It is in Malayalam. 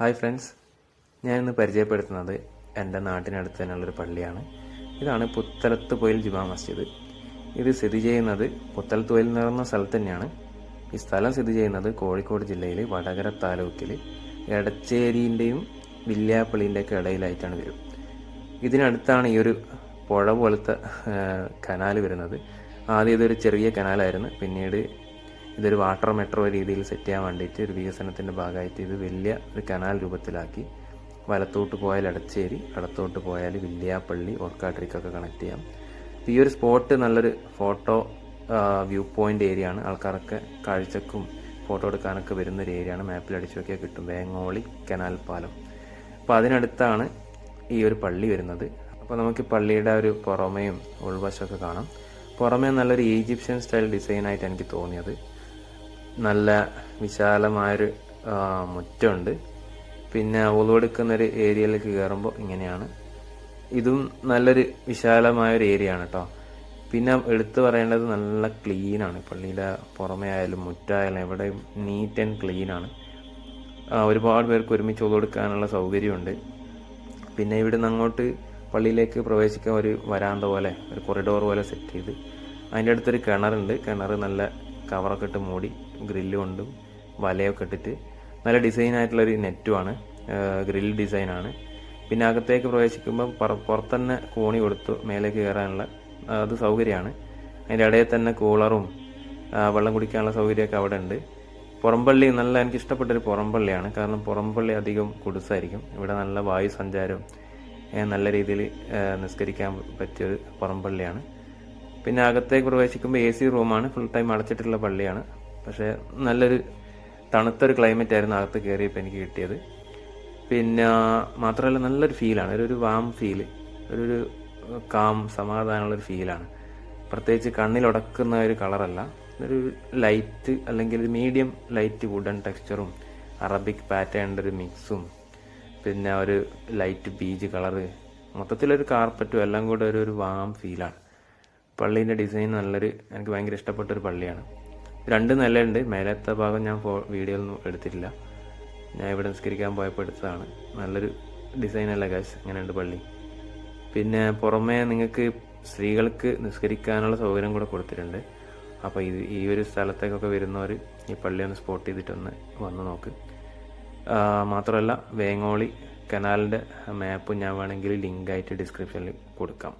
Hi friends. ഞാൻ ഇന്ന് പരിചയപ്പെടുത്തുന്നത് എന്റെ നാട്ടിനടുത്ത് തന്നെയുള്ളൊരു പള്ളിയാണ്. ഇതാണ് പുത്തലത്ത് പൊയിൽ ജുമാ മസ്ജിദ്. ഇത് സ്ഥിതി ചെയ്യുന്നത് പുത്തലത്ത് പൊയിൽ എന്ന് സ്ഥലത്ത് തന്നെയാണ്. ഈ സ്ഥലം സ്ഥിതി ചെയ്യുന്നത് കോഴിക്കോട് ജില്ലയിൽ വടകര താലൂക്കിൽ എടച്ചേരിന്റെയും വില്യാപ്പള്ളിന്റെയൊക്കെ ഇടയിലായിട്ടാണ് വരും ഇതിനടുത്താണ് ഈ ഒരു പുഴ പോലത്തെ കനാൽ വരുന്നത്. ആദ്യം ഇതൊരു ചെറിയ കനാലായിരുന്നു. പിന്നീട് ഇതൊരു വാട്ടർ മെട്രോ രീതിയിൽ സെറ്റ് ചെയ്യാൻ വേണ്ടിയിട്ട് ഒരു വികസനത്തിന്റെ ഭാഗമായിട്ട് ഇത് വലിയ ഒരു കനാൽ രൂപത്തിലാക്കി. വലത്തോട്ട് പോയാൽ എടച്ചേരി ഇടത്തോട്ട് പോയാൽ വില്യാപ്പള്ളി ഓർക്കാട്രിക്കൊക്കെ കണക്ട് ചെയ്യാം. ഈ ഒരു സ്പോട്ട് നല്ലൊരു ഫോട്ടോ വ്യൂ പോയിന്റ് ഏരിയ ആണ്. ആൾക്കാരൊക്കെ കാഴ്ചക്കും ഫോട്ടോ എടുക്കാനൊക്കെ വരുന്ന ഒരു ഏരിയ ആണ്. മാപ്പിൽ അടിച്ചു നോക്കിയാൽ കിട്ടും. വേങ്ങോളി കനാൽ പാലം. അപ്പോൾ അതിനടുത്താണ് ഈ ഒരു പള്ളി വരുന്നത്. അപ്പോൾ നമുക്ക് പള്ളിയുടെ ഒരു പുറമേയും ഉൾവശമൊക്കെ കാണാം. പുറമേ നല്ലൊരു ഈജിപ്ഷ്യൻ സ്റ്റൈൽ ഡിസൈനായിട്ട് എനിക്ക് തോന്നിയത്. നല്ല വിശാലമായൊരു മുറ്റമുണ്ട്. പിന്നെ ഉളവെടുക്കുന്നൊരു ഏരിയയിലേക്ക് കയറുമ്പോൾ ഇങ്ങനെയാണ്. ഇതും നല്ലൊരു വിശാലമായൊരു ഏരിയ ആണ് കേട്ടോ പിന്നെ എടുത്തു പറയേണ്ടത് നല്ല ക്ലീനാണ്. പള്ളിയുടെ പുറമേ ആയാലും മുറ്റായാലും എവിടെയും നീറ്റ് ആൻഡ് ക്ലീനാണ്. ഒരുപാട് പേർക്ക് ഒരുമിച്ച് കൊടുക്കാനുള്ള സൗകര്യമുണ്ട്. പിന്നെ ഇവിടുന്ന് അങ്ങോട്ട് പള്ളിയിലേക്ക് പ്രവേശിക്കാൻ ഒരു വരാന്ത പോലെ ഒരു കൊറിഡോർ പോലെ സെറ്റ് ചെയ്ത് അതിന്റെ അടുത്തൊരു കിണറുണ്ട്. കിണർ നല്ല കവറൊക്കെ ഇട്ട് മൂടി ഗ്രില്ല് കൊണ്ടും വലയൊക്കെ ഇട്ടിട്ട് നല്ല ഡിസൈൻ ആയിട്ടുള്ളൊരു നെറ്റുമാണ് ഗ്രിൽ ഡിസൈനാണ് പിന്നെ അകത്തേക്ക് പ്രവേശിക്കുമ്പോൾ പുറ- പുറത്തന്നെ കോണി കൊടുത്തു മേലേക്ക് കയറാനുള്ള അത് സൗകര്യമാണ്. അതിന്റെ ഇടയിൽ തന്നെ കൂളറും വെള്ളം കുടിക്കാനുള്ള സൗകര്യമൊക്കെ അവിടെ ഉണ്ട്. പുറംപള്ളി നല്ല എനിക്ക് ഇഷ്ടപ്പെട്ടൊരു പുറംപള്ളിയാണ്. കാരണം പുറംപള്ളി അധികം കുടുസായിരിക്കും. ഇവിടെ നല്ല വായു സഞ്ചാരം നല്ല രീതിയിൽ നിസ്കരിക്കാൻ പറ്റിയൊരു പുറംപള്ളിയാണ്. പിന്നെ അകത്തേക്ക് പ്രവേശിക്കുമ്പോൾ എ സി റൂമാണ്. ഫുൾ ടൈം അടച്ചിട്ടുള്ള പള്ളിയാണ്. പക്ഷേ നല്ലൊരു തണുത്തൊരു ക്ലൈമറ്റ് ആയിരുന്നു അകത്ത് കയറിയപ്പോൾ എനിക്ക് കിട്ടിയത്. പിന്നെ മാത്രമല്ല നല്ലൊരു ഫീലാണ്. ഒരു വാം ഒരു ഒരു കാം സമാധാനമുള്ളൊരു ഫീലാണ്. പ്രത്യേകിച്ച് കണ്ണിലുടക്കുന്ന ഒരു കളറല്ല. ഒരു ലൈറ്റ് അല്ലെങ്കിൽ ഒരു മീഡിയം ലൈറ്റ് വുഡൻ ടെക്സ്ചറും അറബിക് പാറ്റേണിന്റെ ഒരു മിക്സും പിന്നെ ഒരു ലൈറ്റ് ബീജ് കളറ് മൊത്തത്തിലൊരു കാർപ്പറ്റും എല്ലാം കൂടെ ഒരു ഒരു വാം ഫീലാണ്. പള്ളീന്റെ ഡിസൈൻ നല്ലൊരു എനിക്ക് ഭയങ്കര ഇഷ്ടപ്പെട്ട ഒരു പള്ളിയാണ്. രണ്ട് നിലയുണ്ട്. മേലത്തെ ഭാഗം ഞാൻ ഫോ വീഡിയോയിലൊന്നും എടുത്തിട്ടില്ല. ഞാൻ ഇവിടെ നിസ്കരിക്കാൻ പോയപ്പോൾ എടുത്തതാണ്. നല്ലൊരു ഡിസൈൻ അല്ല ഗാസ് ഇങ്ങനെയുണ്ട് പള്ളി. പിന്നെ പുറമേ നിങ്ങൾക്ക് സ്ത്രീകൾക്ക് നിസ്കരിക്കാനുള്ള സൗകര്യം കൂടെ കൊടുത്തിട്ടുണ്ട്. അപ്പോൾ ഇത് ഈ ഒരു സ്ഥലത്തേക്കൊക്കെ വരുന്നവർ ഈ പള്ളി ഒന്ന് സ്പോട്ട് ചെയ്തിട്ടൊന്ന് വന്ന് നോക്ക്. മാത്രമല്ല വേങ്ങോളി കനാലിന്റെ മാപ്പ് ഞാൻ വേണമെങ്കിൽ ലിങ്കായിട്ട് ഡിസ്ക്രിപ്ഷനിൽ കൊടുക്കാം.